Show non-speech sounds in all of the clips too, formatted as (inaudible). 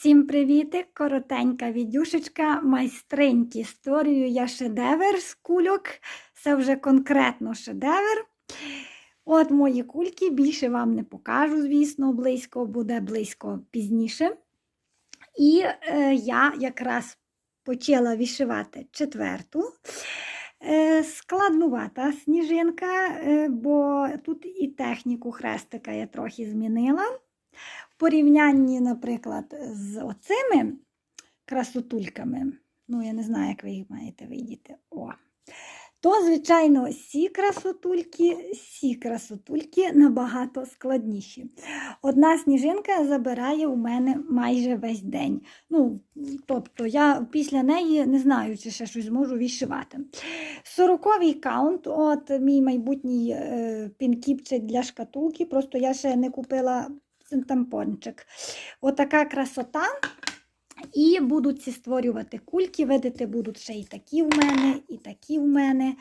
Всім привітик! Коротенька відюшечка, майстриньки. Створюю я шедевр з кульок. Це вже конкретно шедевр. От мої кульки, більше вам не покажу, звісно, близько буде близько пізніше. І е, я якраз почала вишивати четверту. Е, складнувата сніжинка, е, бо тут і техніку хрестика я трохи змінила. Порівнянні, наприклад, з оцими красотульками, ну, я не знаю, як ви їх маєте видіти. О. То, звичайно, сі красотульки, сі красотульки набагато складніші. Одна сніжинка забирає у мене майже весь день. Ну, тобто я після неї не знаю, чи ще щось зможу відшивати. Сороковий каунт, от мій майбутній е, пінкіпчик для шкатулки, просто я ще не купила тампончик. Отака красота. І будуть ці створювати кульки. Видите, будуть ще і такі в мене, і такі в мене.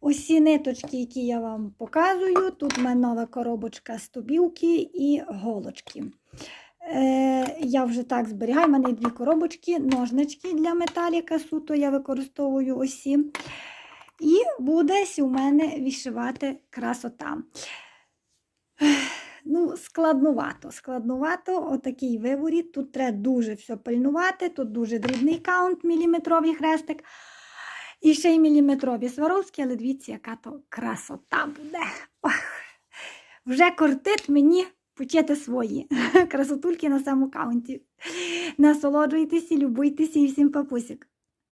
Ось ниточки, які я вам показую. Тут в мене нова коробочка з тобілки і голочки. Е, я вже так зберігаю. У мене дві коробочки, ножнички для металіка суто я використовую осі. І буде у мене вишивати красота. Ну, складнувато, складнувато, отакий виворіт. Тут треба дуже все пильнувати, тут дуже дрібний каунт, міліметровий хрестик. І ще й міліметрові сваровські, але дивіться, яка то красота буде. Ох, вже кортить мені почати свої (laughs) красотульки на самому каунті. Насолоджуйтесь, любуйтеся і всім папусік.